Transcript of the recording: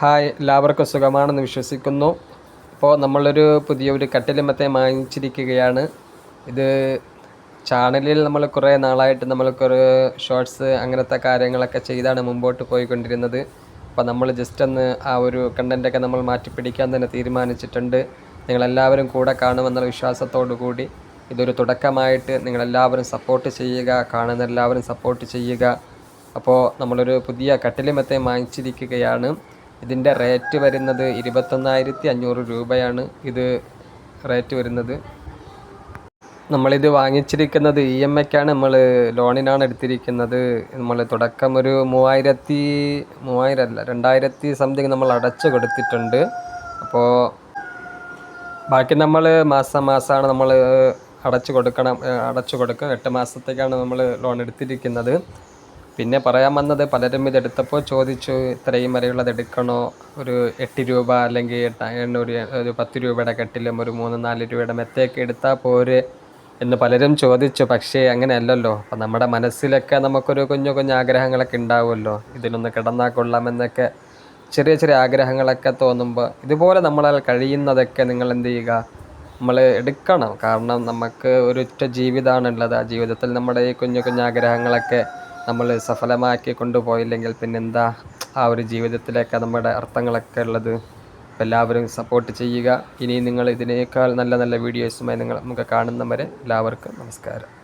Hi എല്ലാവർക്കും സുഖമാണെന്ന് വിശ്വസിക്കുന്നു. ഇപ്പോൾ നമ്മളൊരു പുതിയൊരു കട്ടിലിമത്തെ വാങ്ങിച്ചിരിക്കുകയാണ്. ഇത് ചാനലിൽ നമ്മൾ കുറേ നാളായിട്ട് നമ്മൾക്കൊരു ഷോർട്സ് അങ്ങനത്തെ കാര്യങ്ങളൊക്കെ ചെയ്താണ് മുമ്പോട്ട് പോയിക്കൊണ്ടിരുന്നത്. അപ്പോൾ നമ്മൾ ജസ്റ്റ് ഒന്ന് ആ ഒരു കണ്ടന്റൊക്കെ നമ്മൾ മാറ്റിപ്പിടിക്കാൻ തന്നെ തീരുമാനിച്ചിട്ടുണ്ട്. നിങ്ങളെല്ലാവരും കൂടെ കാണുമെന്നുള്ള വിശ്വാസത്തോടു കൂടി ഇതൊരു തുടക്കമായിട്ട് നിങ്ങളെല്ലാവരും സപ്പോർട്ട് ചെയ്യുക കാണുന്ന എല്ലാവരും സപ്പോർട്ട് ചെയ്യുക. അപ്പോൾ നമ്മളൊരു പുതിയ കട്ടിലിമത്തെ വാങ്ങിച്ചിരിക്കുകയാണ്. ഇതിന്റെ റേറ്റ് വരുന്നത് ഇരുപത്തൊന്നായിരത്തി അഞ്ഞൂറ് രൂപയാണ് ഇത് റേറ്റ് വരുന്നത്. നമ്മളിത് വാങ്ങിച്ചിരിക്കുന്നത് ഇ എം ഐക്കാണ്. നമ്മൾ ലോണിനാണ് എടുത്തിരിക്കുന്നത്. നമ്മൾ തുടക്കം ഒരു മൂവായിരത്തി മൂവായിരം അല്ല രണ്ടായിരത്തി സംതിങ് നമ്മൾ അടച്ചു കൊടുത്തിട്ടുണ്ട്. അപ്പോൾ ബാക്കി നമ്മൾ മാസം മാസമാണ് നമ്മൾ അടച്ചു കൊടുക്കണം അടച്ചു കൊടുക്കുക. എട്ട് മാസത്തേക്കാണ് നമ്മൾ ലോൺ എടുത്തിരിക്കുന്നത്. പിന്നെ പറയാൻ വന്നത് പലരും ഇതെടുത്തപ്പോൾ ചോദിച്ചു ഇത്രയും വരെയുള്ളത് എടുക്കണോ? ഒരു എട്ട് രൂപ അല്ലെങ്കിൽ എണ്ണൂറ് ഒരു പത്ത് രൂപയുടെ കെട്ടിലും ഒരു മൂന്ന് നാല് രൂപയുടെ മെത്തയൊക്കെ എടുത്താൽ പോരെ? എന്ന് പലരും ചോദിച്ചു. പക്ഷേ അങ്ങനെയല്ലല്ലോ. അപ്പം നമ്മുടെ മനസ്സിലൊക്കെ നമുക്കൊരു കുഞ്ഞു കുഞ്ഞു ആഗ്രഹങ്ങളൊക്കെ ഉണ്ടാവുമല്ലോ. ഇതിലൊന്ന് കിടന്നാൽ കൊള്ളാമെന്നൊക്കെ ചെറിയ ചെറിയ ആഗ്രഹങ്ങളൊക്കെ തോന്നുമ്പോൾ ഇതുപോലെ നമ്മളാൽ കഴിയുന്നതൊക്കെ നിങ്ങൾ എന്ത് ചെയ്യുക? നമ്മൾ എടുക്കണം. കാരണം നമുക്ക് ഒരൊറ്റ ജീവിതമാണുള്ളത്. ആ ജീവിതത്തിൽ നമ്മുടെ ഈ കുഞ്ഞു കുഞ്ഞു ആഗ്രഹങ്ങളൊക്കെ നമ്മൾ സഫലമാക്കി കൊണ്ടുപോയില്ലെങ്കിൽ പിന്നെന്താ? ആ ഒരു ജീവിതത്തിലേക്ക് നമ്മുടെ അർത്ഥങ്ങളൊക്കെ ഉള്ളത്. എല്ലാവരും സപ്പോർട്ട് ചെയ്യുക. ഇനി നിങ്ങൾ ഇതിനേക്കാൾ നല്ല നല്ല വീഡിയോസുമായി നിങ്ങൾ നമുക്ക് കാണുന്നവരെ എല്ലാവർക്കും നമസ്കാരം.